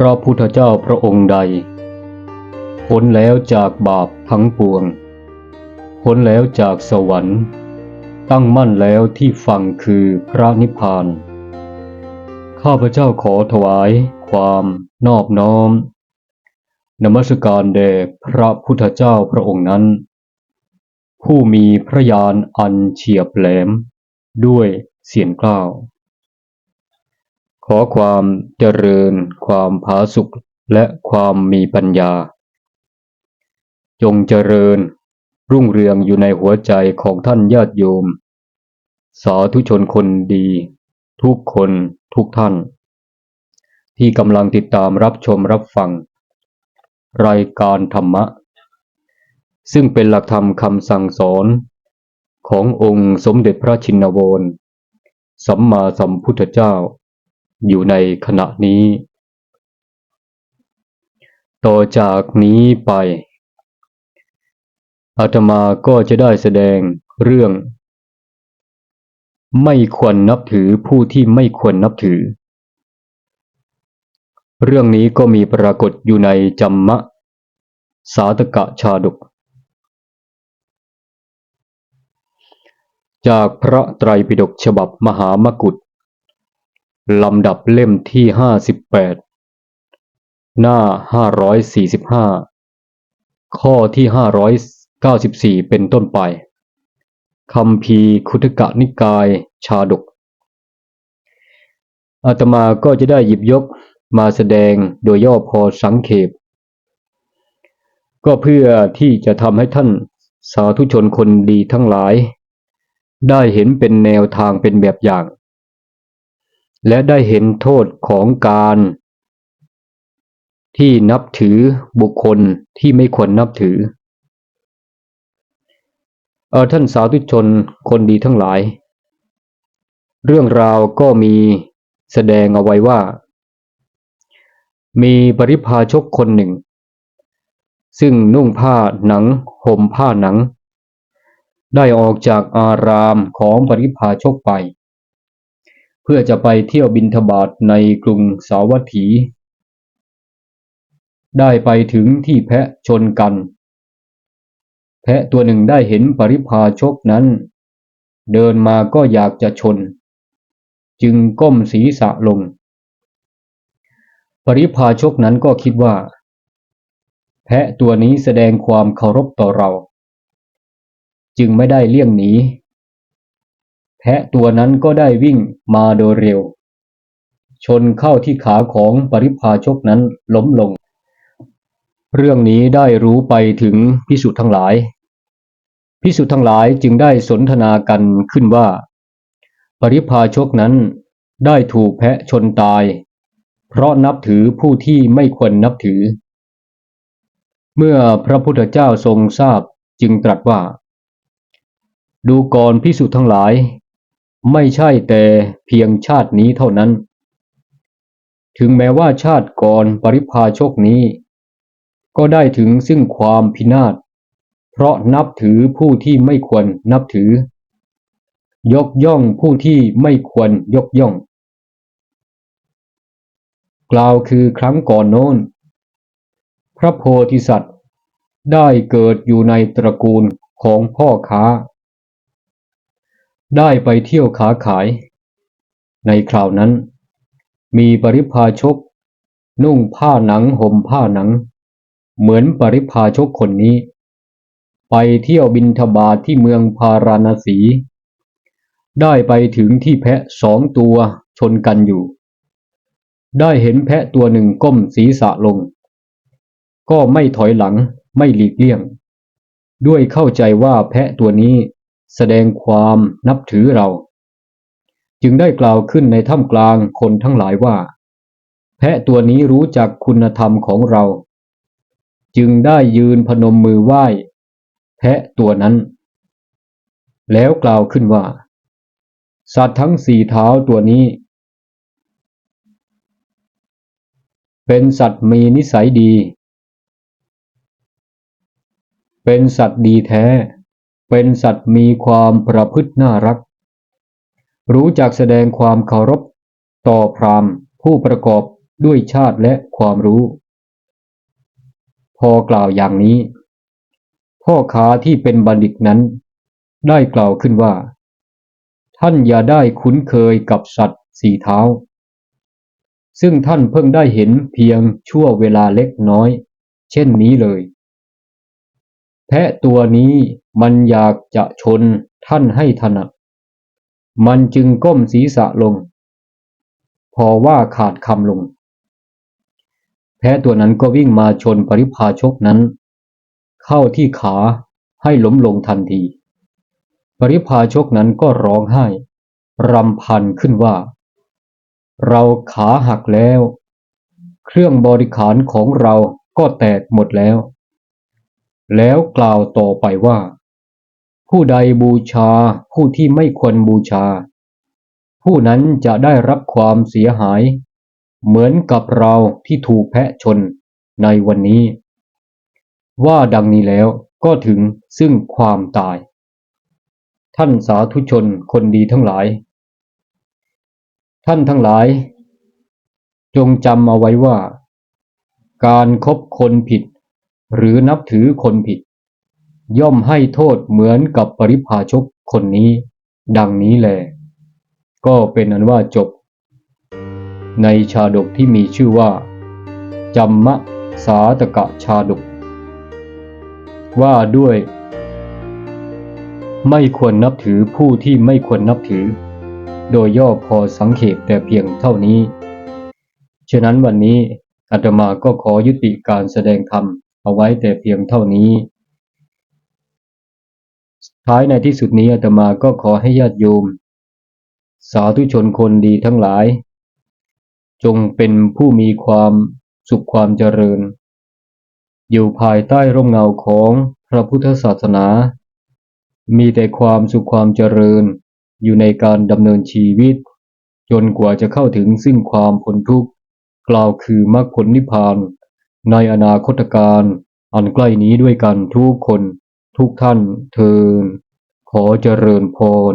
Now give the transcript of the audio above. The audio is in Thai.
พระพุทธเจ้าพระองค์ใดพ้นแล้วจากบาปทั้งปวงพ้นแล้วจากสวรรค์ ตั้งมั่นแล้วที่ฟังคือพระนิพพาน ข้าพเจ้าขอถวาย ความนอบน้อม นมัสการแด่พระพุทธเจ้าพระองค์นั้น ผู้มีพระญาณอันเฉียบแหลม ด้วยเสียงกล้าว ขอความเจริญ ความผาสุกและความมีปัญญา จงเจริญ รุ่งเรืองอยู่ในหัวใจของท่านญาติโยม สาธุชนคนดี ทุกคนทุกท่าน ที่กำลังติดตามรับชมรับฟัง รายการธรรมะ ซึ่งเป็นหลักธรรมคำสั่งสอนขององค์สมเด็จพระชินวรสัมมาสัมพุทธเจ้า อยู่ในขณะนี้ ต่อจากนี้ไป อาตมาก็จะได้แสดงเรื่อง ไม่ควรนับถือผู้ที่ไม่ควรนับถือ เรื่องนี้ก็มีปรากฏอยู่ในจัมมะ สาตกะชาดกจากพระไตรปิฎกฉบับมหามกุฏ ลำดับเล่มที่ห้าสิบแปดหน้าห้าร้อยสี่สิบห้าข้อที่ห้าร้อยเก้าสิบสี่เป็นต้นไปคำพีคุทกะนิกายชาดก อาตมาก็จะได้หยิบยกมาแสดงโดยย่อพอสังเขป ก็เพื่อที่จะทำให้ท่านสาธุชนคนดีทั้งหลาย ได้เห็นเป็นแนวทางเป็นแบบอย่าง และได้เห็นโทษของการ ที่นับถือบุคคลที่ไม่ควรนับถือเออท่านสาธุชนคนดีทั้งหลาย เรื่องราวก็มีแสดงเอาไว้ว่า มีปริพาชกคนหนึ่ง ซึ่งนุ่งผ้าหนังห่มผ้าหนัง ได้ออกจากอารามของปริพาชกไป เพื่อจะไปเที่ยวบินทบาทในกรุงสาวัตถี ได้ไปถึงที่แพะชนกัน แพะตัวหนึ่งได้เห็นปริพาชกนั้น เดินมาก็อยากจะชน จึงก้มศีรษะลง ปริพาชกนั้นก็คิดว่า แพะตัวนี้แสดงความเคารพต่อเรา จึงไม่ได้เลี่ยงหนี แพะตัวนั้นก็ได้วิ่งมาโดยเร็ว ชนเข้าที่ขาของปริพาชกนั้นล้มลง เรื่องนี้ได้รู้ไปถึงพิสุทั้งหลาย พิสุทั้งหลายจึงได้สนทนากันขึ้นว่า ปริพาชกนั้นได้ถูกแพะชนตาย เพราะนับถือผู้ที่ไม่ควรนับถือ เมื่อพระพุทธเจ้าทรงทราบจึงตรัสว่า ดูก่อนพิสุทั้งหลาย ไม่ใช่แต่เพียงชาตินี้เท่านั้น ถึงแม้ว่าชาติก่อนปริพาชกนี้ ก็ได้ถึงซึ่งความพินาศ เพราะนับถือผู้ที่ไม่ควรนับถือ ยกย่องผู้ที่ไม่ควรยกย่อง กล่าวคือครั้งก่อนโน้น พระโพธิสัตว์ได้เกิดอยู่ในตระกูลของพ่อค้า ได้ไปเที่ยวค้าขาย ในคราวนั้น มีปริพาชก นุ่งผ้าหนังห่มผ้าหนัง เหมือนปริพาชกคนนี้ ไปเที่ยวบินทบาทที่เมืองพาราณสี ได้ไปถึงที่แพะสองตัวชนกันอยู่ ได้เห็นแพะตัวหนึ่งก้มศีรษะลง ก็ไม่ถอยหลังไม่หลีกเลี่ยง ด้วยเข้าใจว่าแพะตัวนี้ แสดงความนับถือเรา จึงได้กล่าวขึ้นในถ้ำกลางคนทั้งหลายว่า แพะตัวนี้รู้จักคุณธรรมของเรา จึงได้ยืนพนมมือไหว้ แพะตัวนั้น แล้วกล่าวขึ้นว่า สัตว์ทั้งสี่เท้าตัวนี้ เป็นสัตว์มีนิสัยดี เป็นสัตว์ดีแท้ เป็นสัตว์มีความประพฤติน่ารัก รู้จักแสดงความเคารพ ต่อพราหมณ์ผู้ประกอบด้วยชาติและความรู้ พอกล่าวอย่างนี้ พ่อค้าที่เป็นบัณฑิตนั้น ได้กล่าวขึ้นว่า ท่านอย่าได้คุ้นเคยกับสัตว์สีเท้า ซึ่งท่านเพิ่งได้เห็นเพียงชั่วเวลาเล็กน้อย เช่นนี้เลย แพะตัวนี้มันอยากจะชนท่านให้ถนัดมันจึงก้มศีรษะลง พอว่าขาดคำลง แพะตัวนั้นก็วิ่งมาชนปริพาชกนั้น เข้าที่ขาให้ล้มลงทันที ปริพาชกนั้นก็ร้องไห้ รำพันขึ้นว่า เราขาหักแล้ว เครื่องบริขารของเราก็แตกหมดแล้ว แล้วกล่าวต่อไปว่า ผู้ใดบูชาผู้ที่ไม่ควรบูชา ผู้นั้นจะได้รับความเสียหาย เหมือนกับเราที่ถูกแพะชนในวันนี้ ว่าดังนี้แล้วก็ถึงซึ่งความตาย ท่านสาธุชนคนดีทั้งหลาย ท่านทั้งหลาย จงจำเอาไว้ว่า การคบคนผิด หรือนับถือคนผิด ย่อมให้โทษเหมือนกับปริพาชกคนนี้ ดังนี้แล ก็เป็นอันว่าจบ ในชาดกที่มีชื่อว่าจัมมะสาตกะชาดก ว่าด้วย ไม่ควรนับถือผู้ที่ไม่ควรนับถือ โดยย่อพอสังเขปแต่เพียงเท่านี้ ฉะนั้นวันนี้อาตมาก็ขอยุติการแสดงธรรม เอาไว้แต่เพียงเท่านี้ ท้ายในที่สุดนี้อาตมาก็ขอให้ญาติโยม สาธุชนคนดีทั้งหลาย จงเป็นผู้มีความสุขความเจริญ อยู่ภายใต้ร่มเงาของพระพุทธศาสนา มีแต่ความสุขความเจริญ อยู่ในการดำเนินชีวิต จนกว่าจะเข้าถึงซึ่งความพ้นทุกข์กล่าวคือมรรคผลนิพพาน ในอนาคตการอันใกล้นี้ด้วยกันทุกคนทุกท่านเทินขอเจริญพร